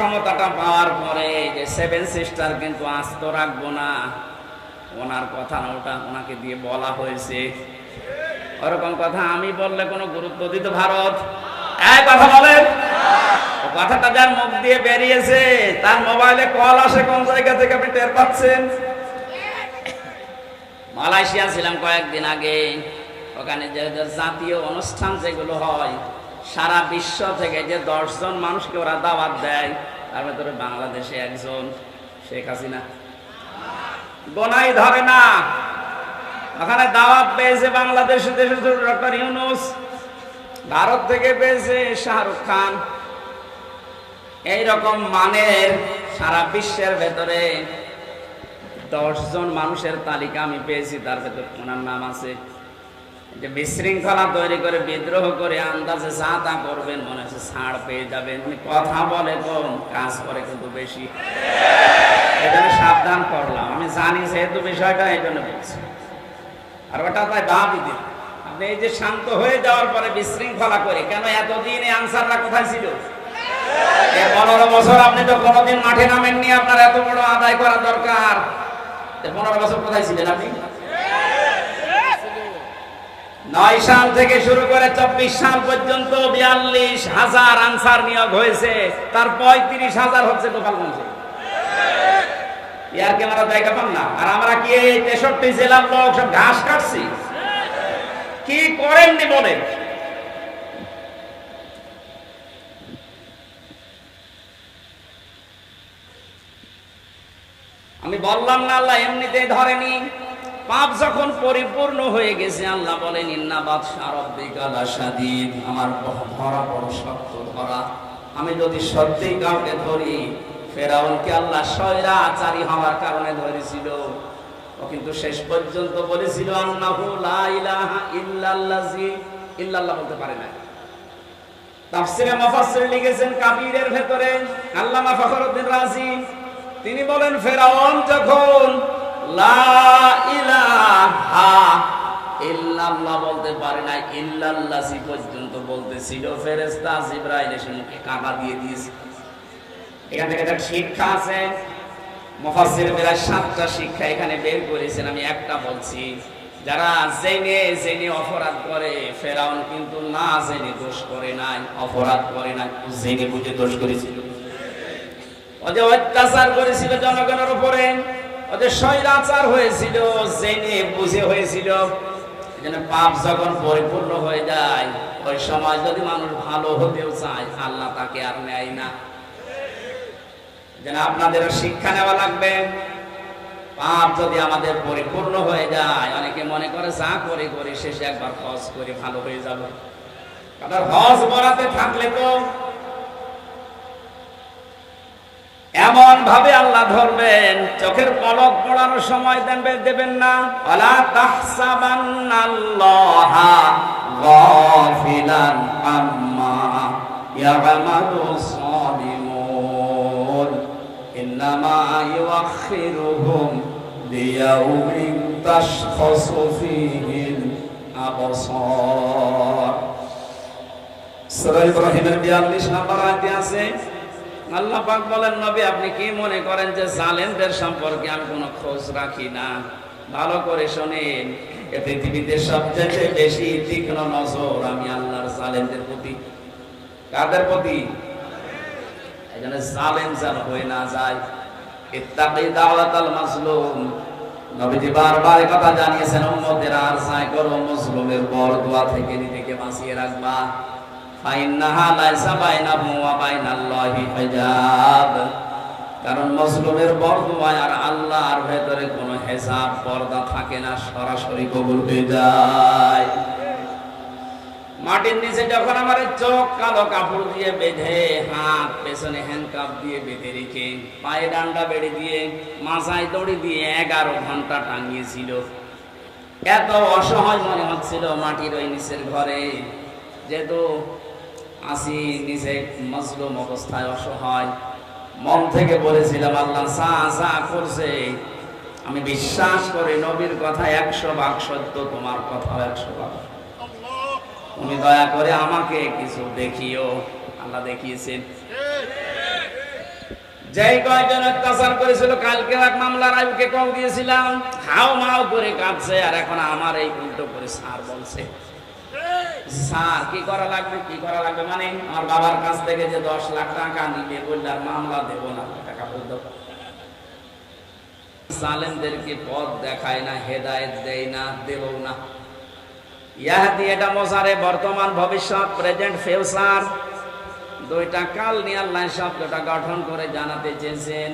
ক্ষমতাটা পাওয়ার পরে যে সেভেন সিস্টার কিন্তু আস্ত রাখব না। ওনার কথা না, ওটা ওনাকে দিয়ে বলা হয়েছে। ওরকম কথা আমি বললে কোনো গুরুত্ব দিত ভারত? এক কথা বলেন। কথাটা যার মুখ দিয়ে বেরিয়েছে, তার মোবাইলে কল আসে কোন জায়গা থেকে আপনি টের পাচ্ছেন? মালয়েশিয়া ছিলাম কয়েকদিন আগে। ওখানে যে জাতীয় অনুষ্ঠান যেগুলো হয় সারা বিশ্ব থেকে যে দশজন মানুষকে ওরা দাওয়াত দেয়, তার ভেতরে বাংলাদেশে একজন শেখ হাসিনা। গোনাই ধরে না। ওখানে দাওয়াত পেয়েছে বাংলাদেশের দেশের ডক্টর ইউনুস, ভারত থেকে পেয়েছে শাহরুখ খান। এইরকম মানের সারা বিশ্বের ভেতরে দশজন মানুষের তালিকা আমি পেয়েছি, তার ভেতর ওনার নাম আছে যে বিশৃঙ্খলা তৈরি করে, বিদ্রোহ করে আন্দাজে যা তা করবেন, মনে হচ্ছে ছাড় পেয়ে যাবেন। কথা বলে কম, কাজ করে কিন্তু বেশি। এই জন্য সাবধান করলাম। আমি জানি যেহেতু বিষয়টা এই জন্য বলছি। আর ওটা তাই ভাবি দিন আপনি এই যে শান্ত হয়ে যাওয়ার পরে বিশৃঙ্খলা করে, কেন এতদিন এই আনসাররা কোথায় ছিল? পনেরো বছর আপনি তো কোনোদিন মাঠে নামেননি, আপনার এত বড় আদায় করা দরকার। পনেরো বছর কোথায় ছিলেন আপনি? নয় সাল থেকে শুরু করে চব্বিশ সাল পর্যন্ত বিয়াল্লিশ হাজার আনসার নিয়োগ হয়েছে। তার পঁয়ত্রিশ হাজার হচ্ছে গোপালগঞ্জে। ইয়ার ক্যামেরা জায়গা পান না। আর আমরা কি এই তেষট্টি জেলার লোক সব ঘাস কাটছি? কি করেননি বলেন? আমি বললাম না, আল্লাহ এমনিতেই ধরেনি। পাপ যখন পরিপূর্ণ হয়ে গেছে, আল্লাহ বলেন ইন্নাবাদ সারব্বিকালা সাদিদ আমার ধরা বড় শক্ত ধরা। আমি যদি সত্যিই কাউকে ধরি, ফেরাউনকে আল্লাহ সয়রা আচারী হওয়ার কারণে ধরেছিল। ও কিন্তু শেষ পর্যন্ত বলেছিল, আন্নাহু লা ইলাহা ইল্লাল্লাজি। ইল্লাল্লাহ বলতে পারে না। তাফসিরে মুফাসসির লিখেছেন কাবিরের ভেতরে, আল্লামা ফখরুদ্দিন রাজি। তিনি বলেন, ফেরাউন যখন পর্যন্ত বলতেছিল। ফেরেশতা দিয়ে একটা শিক্ষা আছে। সাতটা শিক্ষা এখানে বের করেছেন। আমি একটা বলছি, যারা জেনে জেনে অপরাধ করে, ফেরাউন কিন্তু না জেনে দোষ করে নাই, অপরাধ করে নাই জেনে বুঝে দোষ করেছিল। অত্যাচার করেছিল জনগণের উপরে। ওদের হয়েছিল, জেনে বুঝে হয়েছিল। এজন্য পাপ যখন পরিপূর্ণ হয়ে যায়, ওই সময় যদি মানুষ ভালো হতেও চায়, আল্লাহ তাকে আর নেয় না। যেন আপনাদের শিক্ষা নেওয়া লাগবে। পাপ যদি আমাদের পরিপূর্ণ হয়ে যায়, অনেকে মনে করে, যা করে করে, শেষে একবার হজ করে ভালো হয়ে যাবে। হজ বরাতে থাকলে তো এমন ভাবে আল্লাহ ধরবেন, চোখের পলক পড়ানোর সময় দেবেন দেবেন না। আলা তাহসাবান্নাল্লাহা গাফিলান আম্মা ইয়ামালু সালিমুন। ইন্নামা ইউআখিরুহুম লিয়াউমিন তাশখাসু ফীহিল আবসার। সূরা ইব্রাহিমের 42 নম্বর আয়াতে আছে আল্লাহ পাক বলেন, নবী, আপনি কি মনে করেন যে জালেমদের সম্পর্কে আমি কোনো খোঁজ রাখি না? ভালো করে শোনেন, এ পৃথিবীতে সবচেয়ে বেশি তীক্ষ্ণ নজর আমি আল্লাহর জালেমদের প্রতি। কাদের প্রতি? এখানে জালেম যেন হয়ে না যায়। ইত্তাকি দাওয়াতাল মাজলুম। নবীজি বারবার কথা জানিয়েছেন, উম্মতের আর সাই করো দোয়া থেকে নিজেকে বাঁচিয়ে রাখবা। ফাইন্নাহা লাইসা বাইনাহু ওয়া বাইনাল্লাহি হিজাব। কারণ মজলুমের বরদোয়া আর আল্লাহর ভেতরে কোনো হেসাব পর্দা থাকে না, সরাসরি কবুল হয়ে যায়। মাটির নিচে যখন আমার চোখ কালো কাপড় দিয়ে বেঁধে, হাত পেছনে হ্যান্ডকাপ দিয়ে বেঁধে রেখে, পায়ে ডান্ডা বেড়ে দিয়ে, মাথায় দড়ি দিয়ে এগারো ঘণ্টা টাঙিয়েছিল। এত অসহায় মনে হচ্ছিল মাটির ওই নিচের ঘরে। যেহেতু আসি নিজে মজলুম অবস্থায় অসহায়। মন থেকে বলেছিলাম, আল্লাহ সা সা করছে, আমি বিশ্বাস করি নবীর কথা একশো ভাগ সত্য, তোমার কথা একশো ভাগ তুমি দয়া করে আমাকে কিছু দেখিও। আল্লাহ দেখিয়েছেন। যেই কয়জন অত্যাচার করেছিল, কালকে এক মামলার আয়ুকে কল দিয়েছিলাম। হাও মাও করে কাঁদছে, আর এখন আমার এই উল্টো করে স্যার বলছে। স্যার, কি করা লাগবে, কি করা লাগবে? মানে আমার বাবার কাছ থেকে যে দশ লাখ টাকা নিবে, বললে আর মামলা দেবো না, টাকা সালেমদেরকে পথ দেখায় না দেয় না দেবও না। ইয়াহাদি, এটা বর্তমান, ভবিষ্যৎ, প্রেজেন্ট, ফিউচার। দুইটা কাল নিয়ে আল্লাহ গঠন করে জানাতে চেয়েছেন।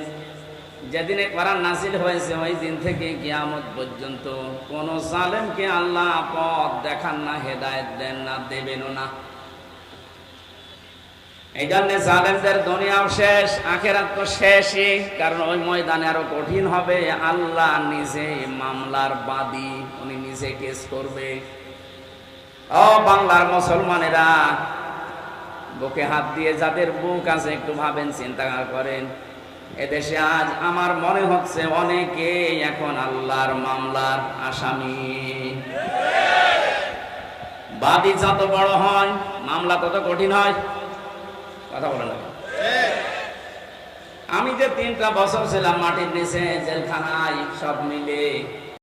যেদিনে কোরআন নাসিল হয়েছে, ওই দিন থেকে কিয়ামত পর্যন্ত কোন জালেমকে আল্লাহ পথ দেখান না, হেদায়েত দেন না, দেবেনও না। এই জন্য জালেমদের দুনিয়াও শেষ, আখেরাত তো শেষই, কারণ ওই ময়দানে আরও কঠিন হবে। আল্লাহ নিজে মামলার বাদী, উনি নিজে কেস করবে। ও বাংলার মুসলমানেরা, বুকে হাত দিয়ে যাদের বুক আছে, একটু ভাবেন, চিন্তা করেন। এদেশে আজ আমার মনে হচ্ছে অনেকে এখন আল্লাহর মামলার আসামি। বাদী যত বড় হয়, মামলা তত কঠিন হয়। কথা বলে না আমি যে তিনটা বছর ছিলাম মাটির নিচে, জেলখানায় সব মিলে